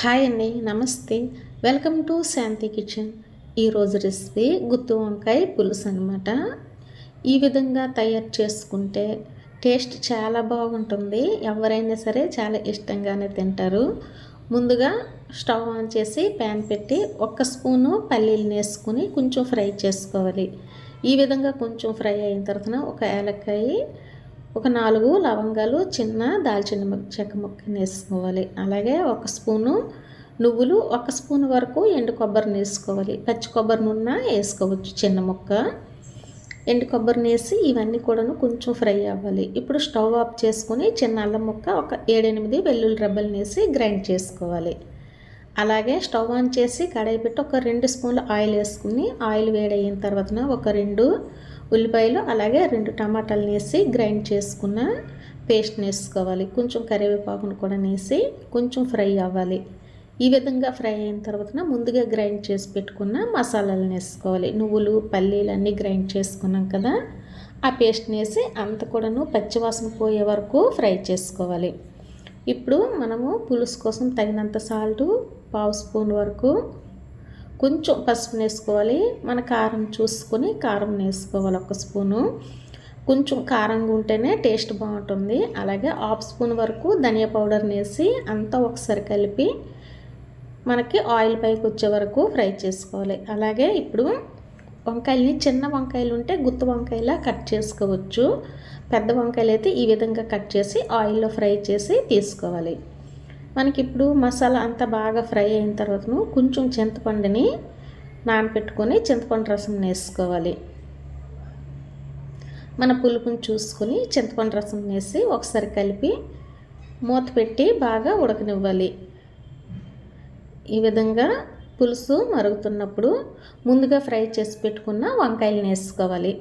Hi అండి నమస్తే. Welcome to Shanti kitchen. ఈరోజు రెసిపీ గుత్తి వంకాయ పులుసు అనమాట ఈ విధంగా తయారు చేసుకుంటే టేస్ట్ చాలా బాగుంటుంది. ఎవరైనా సరే చాలా ఇష్టంగానే తింటారు. ముందుగా స్టవ్ ఆన్ చేసి ప్యాన్ పెట్టి ఒక్క స్పూను పల్లీలు వేసుకుని కొంచెం ఫ్రై చేసుకోవాలి. ఈ విధంగా కొంచెం ఫ్రై అయిన తర్వాత ఒక ఏలక్కాయ ఒక నాలుగు లవంగాలు చిన్న దాల్చిన చెక్క ముక్కని వేసుకోవాలి అలాగే ఒక స్పూను నువ్వులు ఒక స్పూన్ వరకు ఎండు కొబ్బరిని వేసుకోవాలి పచ్చి కొబ్బరి నూనె వేసుకోవచ్చు చిన్న ముక్క. ఎండు కొబ్బరిని వేసి ఇవన్నీ కూడాను కొంచెం ఫ్రై అవ్వాలి. ఇప్పుడు స్టవ్ ఆఫ్ చేసుకొని చిన్న అల్లం ముక్క ఒక ఏడెనిమిది వెల్లుల్లి రబ్బల్ని వేసి గ్రైండ్ చేసుకోవాలి. అలాగే స్టవ్ ఆన్ చేసి కడాయి పెట్టి ఒక రెండు స్పూన్లు ఆయిల్ వేసుకుని ఆయిల్ వేడయిన తర్వాత ఒక రెండు ఉల్లిపాయలు అలాగే రెండు టమాటాలు వేసి గ్రైండ్ చేసుకున్న పేస్ట్ వేసుకోవాలి కొంచెం కరివేపాకును కూడా వేసి కొంచెం ఫ్రై అవ్వాలి. ఈ విధంగా ఫ్రై అయిన తర్వాత ముందుగా గ్రైండ్ చేసి పెట్టుకున్న మసాలాలను వేసుకోవాలి. నువ్వులు పల్లీలు అన్నీ గ్రైండ్ చేసుకున్నాం కదా ఆ పేస్ట్ని వేసి అంత కూడాను పచ్చివాసన పోయే వరకు ఫ్రై చేసుకోవాలి. ఇప్పుడు మనము పులుసు కోసం తగినంత సాల్టు పావు స్పూన్ వరకు కొంచెం పసుపు వేసుకోవాలి మన కారం చూసుకొని కారం వేసుకోవాలి ఒక స్పూను. కొంచెం కారంగా ఉంటేనే టేస్ట్ బాగుంటుంది. అలాగే హాఫ్ స్పూన్ వరకు ధనియా పౌడర్ వేసి అంతా ఒకసారి కలిపి మనకి ఆయిల్ పైకి వచ్చే వరకు ఫ్రై చేసుకోవాలి. అలాగే ఇప్పుడు వంకాయలని చిన్న వంకాయలు ఉంటే గుత్తు వంకాయలా కట్ చేసుకోవచ్చు. పెద్ద వంకాయలు అయితే ఈ విధంగా కట్ చేసి ఆయిల్లో ఫ్రై చేసి తీసుకోవాలి. మనకి ఇప్పుడు మసాలా అంతా బాగా ఫ్రై అయిన తర్వాత కొంచెం చింతపండుని నానపెట్టుకొని చింతపండు రసం వేసుకోవాలి మన పులుపుని చూసుకొని చింతపండు రసం వేసి ఒకసారి కలిపి మూత పెట్టి బాగా ఉడకనివ్వాలి. ఈ విధంగా పులుసు మరుగుతున్నప్పుడు ముందుగా ఫ్రై చేసి పెట్టుకున్న వంకాయలను వేసుకోవాలి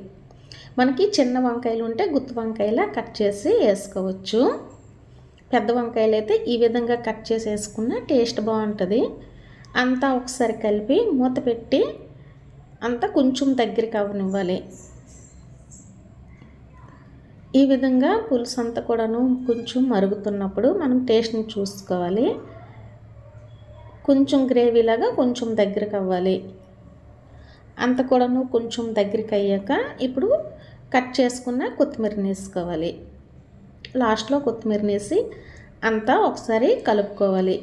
మనకి చిన్న వంకాయలు ఉంటే గుత్తి వంకాయలా కట్ చేసి వేసుకోవచ్చు. పెద్ద వంకాయలు అయితే ఈ విధంగా కట్ చేసి వేసుకున్న టేస్ట్ బాగుంటుంది. అంతా ఒకసారి కలిపి మూత పెట్టి అంతా కొంచెం దగ్గరికి అవ్వనివ్వాలి ఈ విధంగా పులుసు అంతా కూడాను కొంచెం మరుగుతున్నప్పుడు మనం టేస్ట్ని చూసుకోవాలి. కొంచెం గ్రేవీలాగా కొంచెం దగ్గరికి అవ్వాలి. అంత కూడాను కొంచెం దగ్గరికి అయ్యాక ఇప్పుడు కట్ చేసుకున్న కొత్తిమీరని వేసుకోవాలి. లాస్ట్లో కొత్తిమీరనేసి అంతా ఒకసారి కలుపుకోవాలి.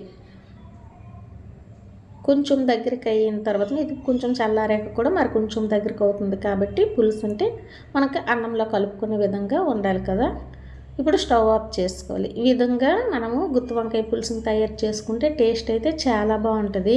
కొంచెం దగ్గరికి అయిన తర్వాత ఇది కొంచెం చల్లారాక కూడా మరి కొంచెం దగ్గరికి అవుతుంది కాబట్టి పులుసు ఉంటే మనకి అన్నంలో కలుపుకునే విధంగా ఉండాలి కదా. ఇప్పుడు స్టవ్ ఆఫ్ చేసుకోవాలి. ఈ విధంగా మనము గుత్తి వంకాయ పులుసుని తయారు చేసుకుంటే టేస్ట్ అయితే చాలా బాగుంటుంది.